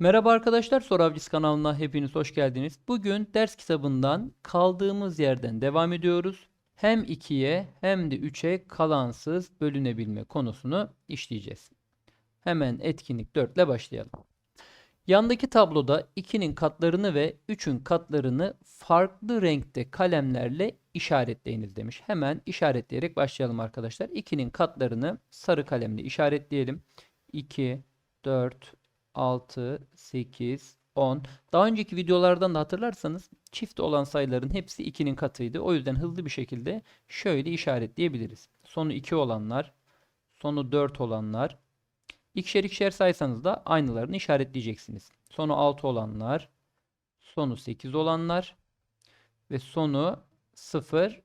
Merhaba arkadaşlar, Soru Avcısı kanalına hepiniz hoş geldiniz. Bugün ders kitabından kaldığımız yerden devam ediyoruz. Hem 2'ye hem de 3'e kalansız bölünebilme konusunu işleyeceğiz. Hemen etkinlik 4 ile başlayalım. Yandaki tabloda 2'nin katlarını ve 3'ün katlarını farklı renkte kalemlerle işaretleyiniz demiş. Hemen işaretleyerek başlayalım arkadaşlar. 2'nin katlarını sarı kalemle işaretleyelim. 2, 4, 6, 8, 10. Daha önceki videolardan da hatırlarsanız çift olan sayıların hepsi 2'nin katıydı. O yüzden hızlı bir şekilde şöyle işaretleyebiliriz. Sonu 2 olanlar, sonu 4 olanlar. İkişer ikişer saysanız da aynılarını işaretleyeceksiniz. Sonu 6 olanlar, sonu 8 olanlar ve sonu 0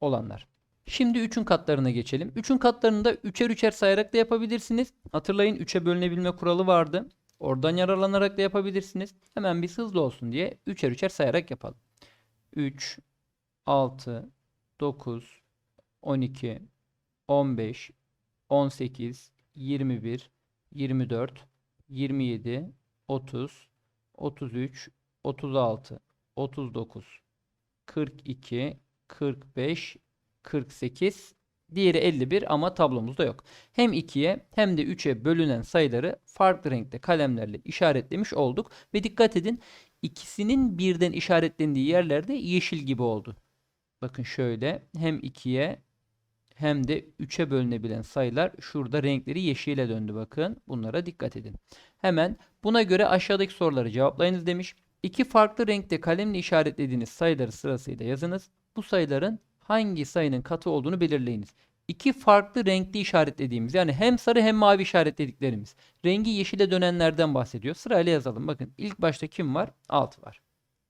olanlar. Şimdi 3'ün katlarına geçelim. 3'ün katlarını da 3'er 3'er sayarak da yapabilirsiniz. Hatırlayın 3'e bölünebilme kuralı vardı. Oradan yararlanarak da yapabilirsiniz. Hemen biz hızlı olsun diye 3'er 3'er sayarak yapalım. 3, 6, 9, 12, 15, 18, 21, 24, 27, 30, 33, 36, 39, 42, 45, 48, diğeri 51 ama tablomuzda yok. Hem 2'ye hem de 3'e bölünen sayıları farklı renkte kalemlerle işaretlemiş olduk. Ve dikkat edin ikisinin birden işaretlendiği yerlerde yeşil gibi oldu. Bakın şöyle hem 2'ye hem de 3'e bölünebilen sayılar şurada renkleri yeşile döndü bakın. Bunlara dikkat edin. Hemen buna göre aşağıdaki soruları cevaplayınız demiş. İki farklı renkte kalemle işaretlediğiniz sayıları sırasıyla yazınız. Bu sayıların hangi sayının katı olduğunu belirleyiniz. İki farklı renkli işaretlediğimiz yani hem sarı hem mavi işaretlediklerimiz. Rengi yeşile dönenlerden bahsediyor. Sırayla yazalım. Bakın ilk başta kim var? 6 var.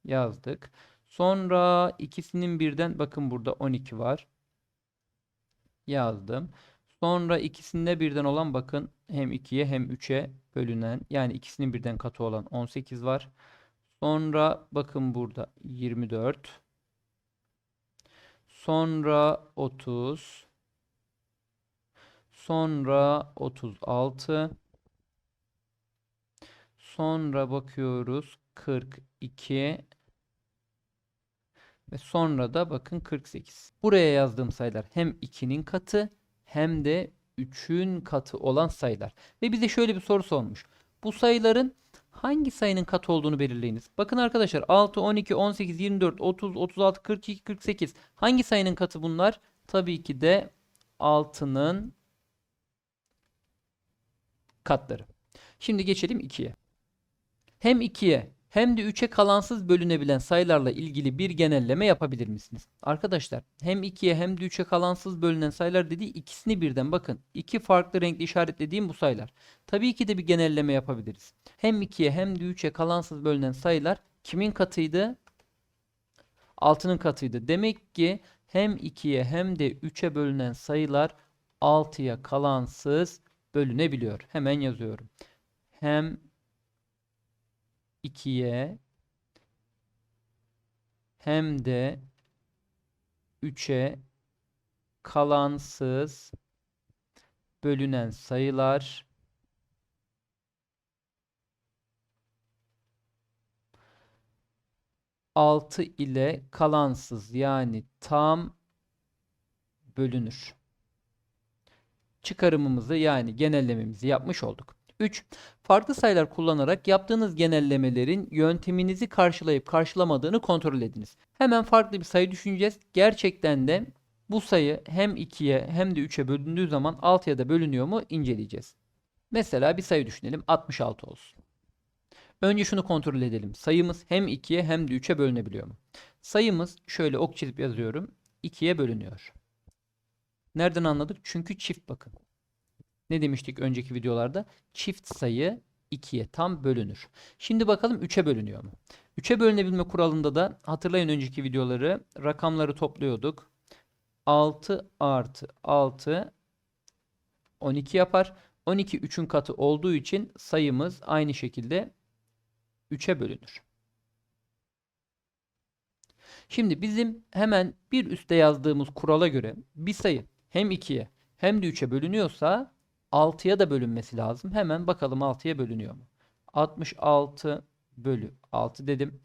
Yazdık. Sonra ikisinin birden bakın burada 12 var. Yazdım. Sonra ikisinde birden olan bakın hem 2'ye hem 3'e bölünen yani ikisinin birden katı olan 18 var. Sonra bakın burada 24. Sonra 30. Sonra 36. Sonra bakıyoruz 42. Ve sonra da bakın 48. Buraya yazdığım sayılar hem 2'nin katı hem de 3'ün katı olan sayılar. Ve bize şöyle bir soru sormuş. Bu sayıların hangi sayının katı olduğunu belirleyiniz. Bakın arkadaşlar 6, 12, 18, 24, 30, 36, 42, 48. Hangi sayının katı bunlar? Tabii ki de 6'nın katları. Şimdi geçelim 2'ye. Hem 2'ye hem de 3'e kalansız bölünebilen sayılarla ilgili bir genelleme yapabilir misiniz? Arkadaşlar hem 2'ye hem de 3'e kalansız bölünen sayılar dediği ikisini birden bakın. iki farklı renkli işaretlediğim bu sayılar. Tabii ki de bir genelleme yapabiliriz. Hem 2'ye hem de 3'e kalansız bölünen sayılar kimin katıydı? 6'nın katıydı. Demek ki hem 2'ye hem de 3'e bölünen sayılar 6'ya kalansız bölünebiliyor. Hemen yazıyorum. Hem 2'ye hem de 3'e kalansız bölünen sayılar altı ile kalansız yani tam bölünür. Çıkarımımızı yani genellememizi yapmış olduk. 3. Farklı sayılar kullanarak yaptığınız genellemelerin yönteminizi karşılayıp karşılamadığını kontrol ediniz. Hemen farklı bir sayı düşüneceğiz. Gerçekten de bu sayı hem 2'ye hem de 3'e bölündüğü zaman 6'ya da bölünüyor mu inceleyeceğiz. Mesela bir sayı düşünelim 66 olsun. Önce şunu kontrol edelim. Sayımız hem 2'ye hem de 3'e bölünebiliyor mu? Sayımız şöyle ok çizip yazıyorum. 2'ye bölünüyor. Nereden anladık? Çünkü çift bakın. Ne demiştik önceki videolarda? Çift sayı 2'ye tam bölünür. Şimdi bakalım 3'e bölünüyor mu? 3'e bölünebilme kuralında da hatırlayın önceki videoları rakamları topluyorduk. 6 artı 6 12 yapar. 12 3'ün katı olduğu için sayımız aynı şekilde 3'e bölünür. Şimdi bizim hemen bir üstte yazdığımız kurala göre bir sayı hem 2'ye hem de 3'e bölünüyorsa 6'ya da bölünmesi lazım. Hemen bakalım 6'ya bölünüyor mu? 66 bölü 6 dedim.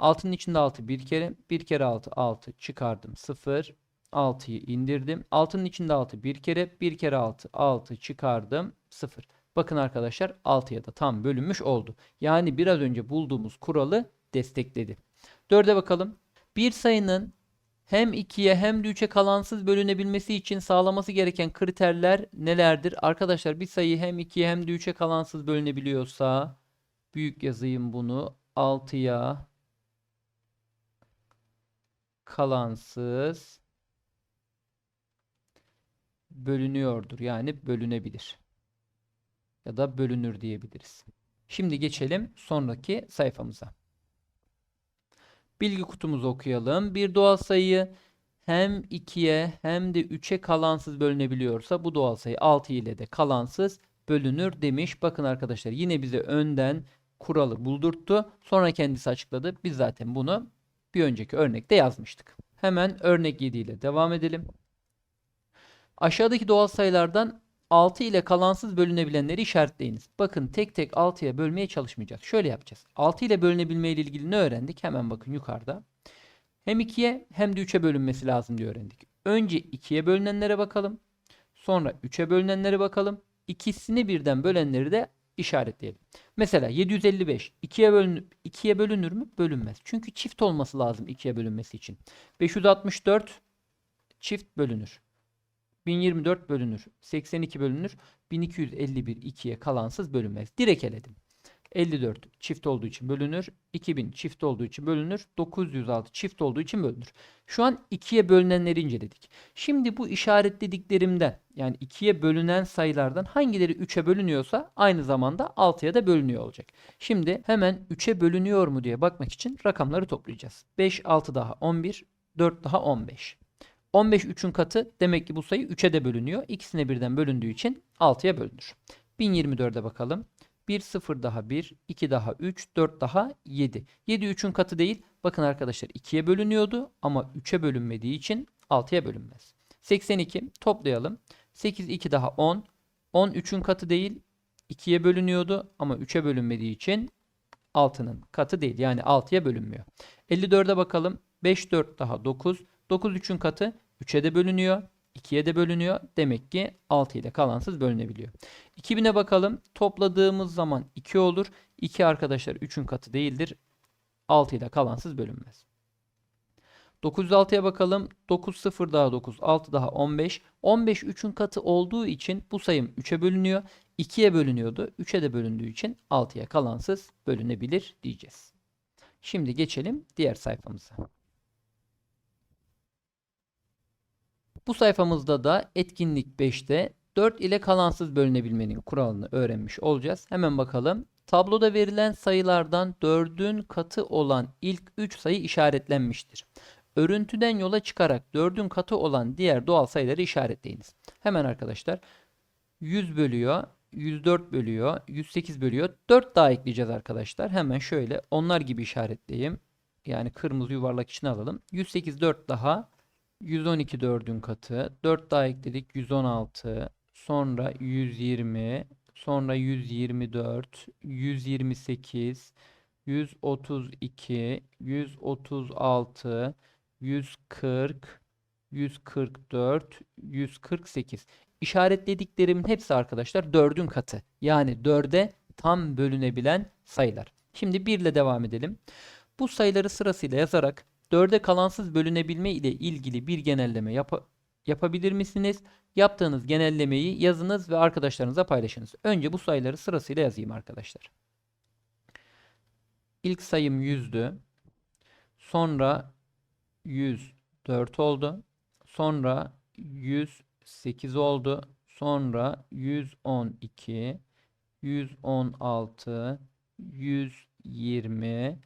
6'nın içinde 6 bir kere. 1 kere 6 6 çıkardım 0. 6'yı indirdim. 6'nın içinde 6 bir kere. 1 kere 6 6 çıkardım 0. Bakın arkadaşlar 6'ya da tam bölünmüş oldu. Yani biraz önce bulduğumuz kuralı destekledi. 4'e bakalım. Bir sayının hem 2'ye hem de 3'e kalansız bölünebilmesi için sağlaması gereken kriterler nelerdir? Arkadaşlar bir sayı hem 2'ye hem de 3'e kalansız bölünebiliyorsa büyük yazayım bunu 6'ya kalansız bölünüyordur. Yani bölünebilir. Ya da bölünür diyebiliriz. Şimdi geçelim sonraki sayfamıza. Bilgi kutumuzu okuyalım. Bir doğal sayıyı hem 2'ye hem de 3'e kalansız bölünebiliyorsa bu doğal sayı 6 ile de kalansız bölünür demiş. Bakın arkadaşlar yine bize önden kuralı buldurttu. Sonra kendisi açıkladı. Biz zaten bunu bir önceki örnekte yazmıştık. Hemen örnek 7 ile devam edelim. Aşağıdaki doğal sayılardan 6 ile kalansız bölünebilenleri işaretleyiniz. Bakın tek tek 6'ya bölmeye çalışmayacağız. Şöyle yapacağız. 6 ile bölünebilme ile ilgili ne öğrendik? Hemen bakın yukarıda. Hem 2'ye hem de 3'e bölünmesi lazım diye öğrendik. Önce 2'ye bölünenlere bakalım. Sonra 3'e bölünenlere bakalım. İkisini birden bölenleri de işaretleyelim. Mesela 755 2'ye bölünür, 2'ye bölünür mü? Bölünmez. Çünkü çift olması lazım 2'ye bölünmesi için. 564 çift bölünür. 1024 bölünür. 82 bölünür. 1251 2'ye kalansız bölünmez. Direkt eledim. 54 çift olduğu için bölünür. 2000 çift olduğu için bölünür. 906 çift olduğu için bölünür. Şu an 2'ye bölünenleri inceledik. Şimdi bu işaretlediklerimden yani 2'ye bölünen sayılardan hangileri 3'e bölünüyorsa aynı zamanda 6'ya da bölünüyor olacak. Şimdi hemen 3'e bölünüyor mu diye bakmak için rakamları toplayacağız. 5, 6 daha 11, 4 daha 15. 15 3'ün katı demek ki bu sayı 3'e de bölünüyor. İkisine birden bölündüğü için 6'ya bölünür. 1024'e bakalım. 1 0 daha 1, 2 daha 3, 4 daha 7. 7 3'ün katı değil. Bakın arkadaşlar 2'ye bölünüyordu ama 3'e bölünmediği için 6'ya bölünmez. 82 toplayalım. 8 2 daha 10. 10 3'ün katı değil. 2'ye bölünüyordu ama 3'e bölünmediği için 6'nın katı değil. Yani 6'ya bölünmüyor. 54'e bakalım. 5 4 daha 9. 9 3'ün katı 3'e de bölünüyor. 2'ye de bölünüyor. Demek ki 6 ile kalansız bölünebiliyor. 2000'e bakalım. Topladığımız zaman 2 olur. 2 arkadaşlar 3'ün katı değildir. 6 ile kalansız bölünmez. 906'ya bakalım. 9 0 daha 9 6 daha 15. 15 3'ün katı olduğu için bu sayım 3'e bölünüyor. 2'ye bölünüyordu. 3'e de bölündüğü için 6'ya kalansız bölünebilir diyeceğiz. Şimdi geçelim diğer sayfamıza. Bu sayfamızda da etkinlik 5'te 4 ile kalansız bölünebilmenin kuralını öğrenmiş olacağız. Hemen bakalım. Tabloda verilen sayılardan 4'ün katı olan ilk 3 sayı işaretlenmiştir. Örüntüden yola çıkarak 4'ün katı olan diğer doğal sayıları işaretleyiniz. Hemen arkadaşlar 100 bölüyor, 104 bölüyor, 108 bölüyor. 4 daha ekleyeceğiz arkadaşlar. Hemen şöyle onlar gibi işaretleyeyim. Yani kırmızı yuvarlak içine alalım. 108 4 daha 112 4'ün katı. 4 daha ekledik 116. Sonra 120. Sonra 124. 128. 132. 136. 140. 144. 148. İşaretlediklerimin hepsi arkadaşlar 4'ün katı. Yani 4'e tam bölünebilen sayılar. Şimdi 1 ile devam edelim. Bu sayıları sırasıyla yazarak 4'e kalansız bölünebilme ile ilgili bir genelleme yap yapabilir misiniz? Yaptığınız genellemeyi yazınız ve arkadaşlarınıza paylaşınız. Önce bu sayıları sırasıyla yazayım arkadaşlar. İlk sayım 100'dü. Sonra 104 oldu. Sonra 108 oldu. Sonra 112, 116, 120,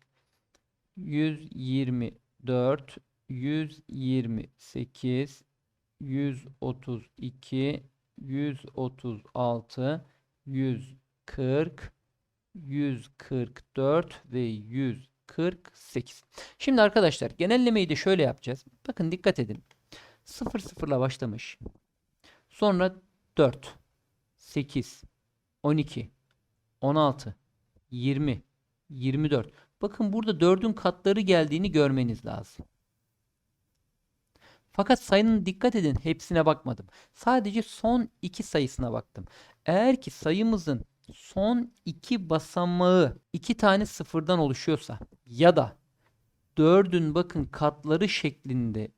124, 128, 132, 136, 140, 144 ve 148. Şimdi arkadaşlar genellemeyi de şöyle yapacağız. Bakın dikkat edin. 0 0 ile başlamış. Sonra 4, 8, 12, 16, 20, 24. Bakın burada 4'ün katları geldiğini görmeniz lazım. Fakat sayının dikkat edin hepsine bakmadım. Sadece son iki sayısına baktım. Eğer ki sayımızın son iki basamağı iki tane sıfırdan oluşuyorsa ya da 4'ün bakın katları şeklinde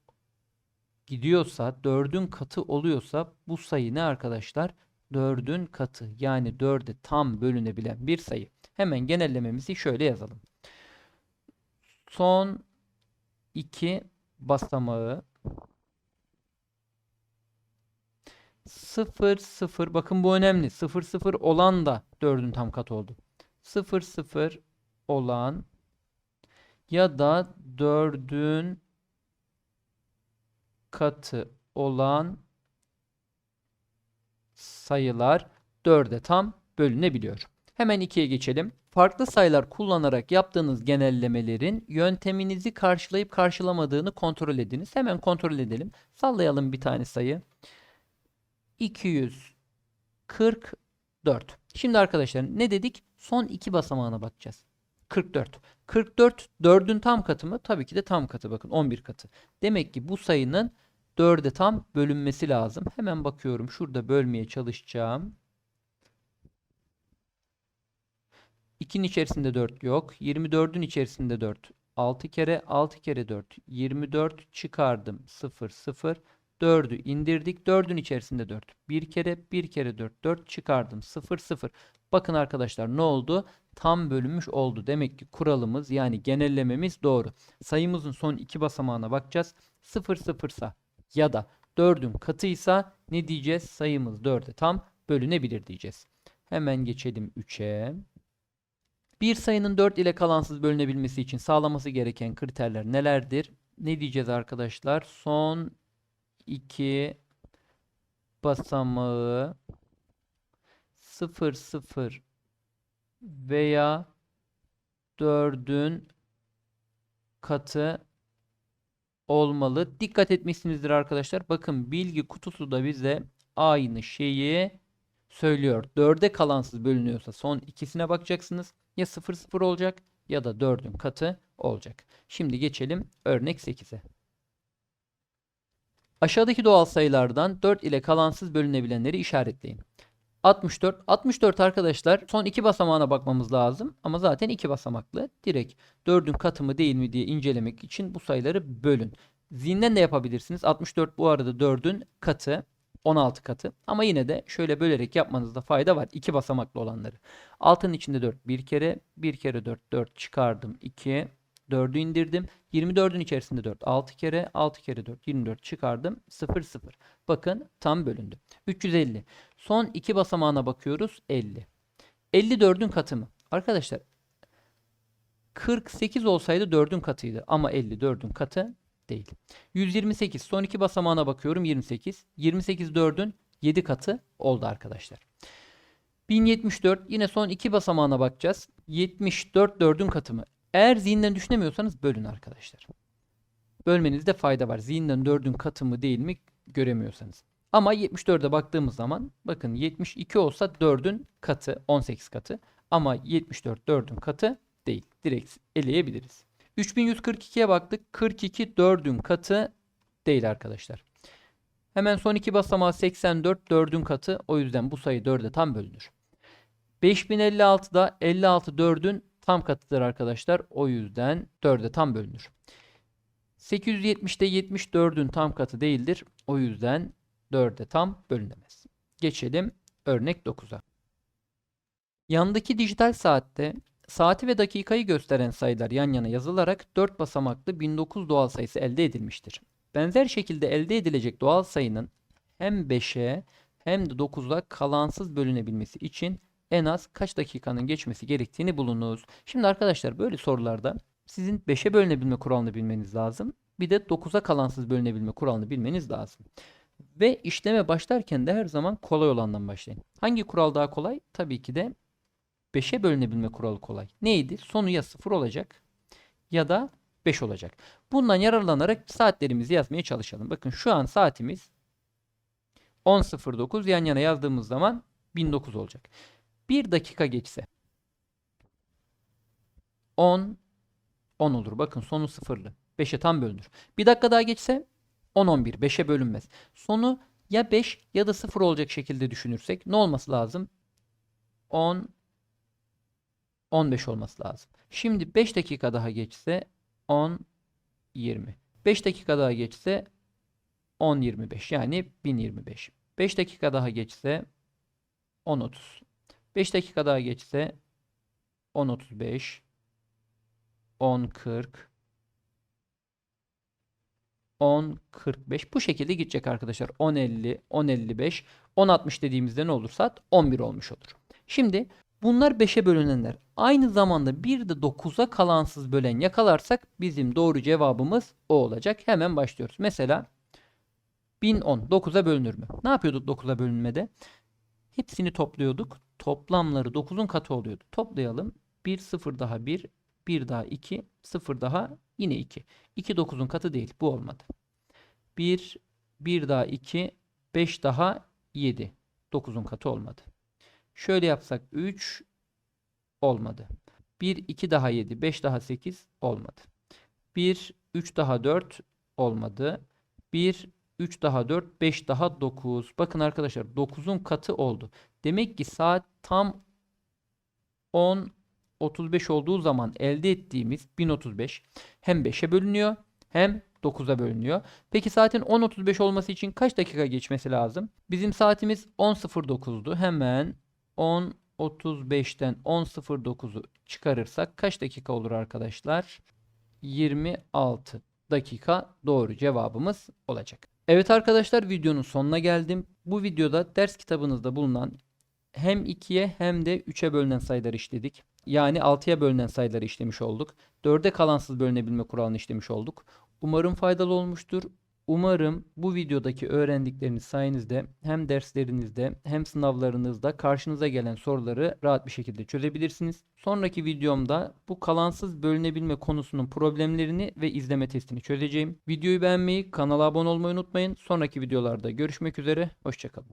gidiyorsa 4'ün katı oluyorsa bu sayı ne arkadaşlar? 4'ün katı yani 4'e tam bölünebilen bir sayı. Hemen genellememizi şöyle yazalım. Son iki basamağı 0 0 bakın bu önemli. 0 0 olan da 4'ün tam katı oldu. 0 0 olan ya da 4'ün katı olan sayılar 4'e tam bölünebiliyor. Hemen 2'ye geçelim. Farklı sayılar kullanarak yaptığınız genellemelerin yönteminizi karşılayıp karşılamadığını kontrol ediniz. Hemen kontrol edelim. Sallayalım bir tane sayı. 244. Şimdi arkadaşlar ne dedik? Son iki basamağına bakacağız. 44. 44 4'ün tam katı mı? Tabii ki de tam katı. Bakın 11 katı. Demek ki bu sayının 4'e tam bölünmesi lazım. Hemen bakıyorum. Şurada bölmeye çalışacağım. 2'nin içerisinde 4 yok. 24'ün içerisinde 4. 6 kere 6 kere 4. 24 çıkardım. 0 0. 4'ü indirdik. 4'ün içerisinde 4. 1 kere 1 kere 4. 4 çıkardım. 0 0. Bakın arkadaşlar ne oldu? Tam bölünmüş oldu. Demek ki kuralımız yani genellememiz doğru. Sayımızın son iki basamağına bakacağız. 0 0 ise ya da 4'ün katıysa ne diyeceğiz? Sayımız 4'e tam bölünebilir diyeceğiz. Hemen geçelim 3'e. Bir sayının 4 ile kalansız bölünebilmesi için sağlaması gereken kriterler nelerdir? Ne diyeceğiz arkadaşlar? Son 2 basamağı 0 0 veya 4'ün katı olmalı. Dikkat etmişsinizdir arkadaşlar. Bakın bilgi kutusu da bize aynı şeyi söylüyor. 4'e kalansız bölünüyorsa son ikisine bakacaksınız. Ya 0 0 olacak ya da 4'ün katı olacak. Şimdi geçelim örnek 8'e. Aşağıdaki doğal sayılardan 4 ile kalansız bölünebilenleri işaretleyin. 64. 64 arkadaşlar son iki basamağına bakmamız lazım. Ama zaten iki basamaklı. Direkt 4'ün katı mı değil mi diye incelemek için bu sayıları bölün. Zihinden de yapabilirsiniz. 64 bu arada 4'ün katı. 16 katı. Ama yine de şöyle bölerek yapmanızda fayda var. 2 basamaklı olanları. Altının içinde 4 bir kere. 1 kere 4 4 çıkardım. 2 4'ü indirdim. 24'ün içerisinde 4 6 kere. 6 kere 4 24 çıkardım. 0 0. Bakın tam bölündü. 350. Son iki basamağına bakıyoruz. 50. 54'ün katı mı? Arkadaşlar 48 olsaydı 4'ün katıydı. Ama 54'ün katı değil. 128. Son iki basamağına bakıyorum. 28. 28 4'ün 7 katı oldu arkadaşlar. 1074. Yine son iki basamağına bakacağız. 74 4'ün katı mı? Eğer zihinden düşünemiyorsanız bölün arkadaşlar. Bölmenizde fayda var. Zihinden 4'ün katı mı değil mi göremiyorsanız. Ama 74'e baktığımız zaman bakın 72 olsa 4'ün katı 18 katı. Ama 74 4'ün katı değil. Direkt eleyebiliriz. 3142'ye baktık. 42 4'ün katı değil arkadaşlar. Hemen son iki basamağı 84 4'ün katı. O yüzden bu sayı 4'e tam bölünür. 5056'da 56 4'ün tam katıdır arkadaşlar. O yüzden 4'e tam bölünür. 870'de 74'ün tam katı değildir. O yüzden 4'e tam bölünemez. Geçelim örnek 9'a. Yandaki dijital saatte saati ve dakikayı gösteren sayılar yan yana yazılarak 4 basamaklı 1009 doğal sayısı elde edilmiştir. Benzer şekilde elde edilecek doğal sayının hem 5'e hem de 9'a kalansız bölünebilmesi için en az kaç dakikanın geçmesi gerektiğini bulunuz. Şimdi arkadaşlar böyle sorularda sizin 5'e bölünebilme kuralını bilmeniz lazım. Bir de 9'a kalansız bölünebilme kuralını bilmeniz lazım. Ve işleme başlarken de her zaman kolay olandan başlayın. Hangi kural daha kolay? Tabii ki de 5'e bölünebilme kuralı kolay. Neydi? Sonu ya 0 olacak ya da 5 olacak. Bundan yararlanarak saatlerimizi yazmaya çalışalım. Bakın şu an saatimiz 10.09 yan yana yazdığımız zaman 1009 olacak. 1 dakika geçse 10 10 olur. Bakın sonu sıfırlı. 5'e tam bölünür. Bir dakika daha geçse 10 11 5'e bölünmez. Sonu ya 5 ya da 0 olacak şekilde düşünürsek ne olması lazım? 10 15 olması lazım. Şimdi 5 dakika daha geçse 10 20. 5 dakika daha geçse 10 25 yani 1025. 5 dakika daha geçse 10 30. 5 dakika daha geçse 10 35 10 40 10 45 bu şekilde gidecek arkadaşlar. 10 50 10 55 10 60 dediğimizde ne olur saat 11 olmuş olur. Şimdi bunlar 5'e bölünenler. Aynı zamanda bir de 9'a kalansız bölen yakalarsak bizim doğru cevabımız o olacak. Hemen başlıyoruz. Mesela 1010 9'a bölünür mü? Ne yapıyorduk 9'a bölünmede? Hepsini topluyorduk. Toplamları 9'un katı oluyordu. Toplayalım. 1 0 daha 1, 1 daha 2, 0 daha yine 2. 2 9'un katı değil. Bu olmadı. 1 1 daha 2, 5 daha 7. 9'un katı olmadı. Şöyle yapsak 3 olmadı. 1 2 daha 7, 5 daha 8 olmadı. 1 3 daha 4 olmadı. 1 3 daha 4, 5 daha 9. Bakın arkadaşlar 9'un katı oldu. Demek ki saat tam 10 35 olduğu zaman elde ettiğimiz 1035 hem 5'e bölünüyor hem 9'a bölünüyor. Peki saatin 10.35 olması için kaç dakika geçmesi lazım? Bizim saatimiz 10.09'du. Hemen 10.35'ten 10.09'u çıkarırsak kaç dakika olur arkadaşlar? 26 dakika doğru cevabımız olacak. Evet arkadaşlar videonun sonuna geldim. Bu videoda ders kitabınızda bulunan hem 2'ye hem de 3'e bölünen sayıları işledik. Yani 6'ya bölünen sayıları işlemiş olduk. 4'e kalansız bölünebilme kuralını işlemiş olduk. Umarım faydalı olmuştur. Umarım bu videodaki öğrendikleriniz sayenizde hem derslerinizde hem sınavlarınızda karşınıza gelen soruları rahat bir şekilde çözebilirsiniz. Sonraki videomda bu kalansız bölünebilme konusunun problemlerini ve izleme testini çözeceğim. Videoyu beğenmeyi, kanala abone olmayı unutmayın. Sonraki videolarda görüşmek üzere. Hoşçakalın.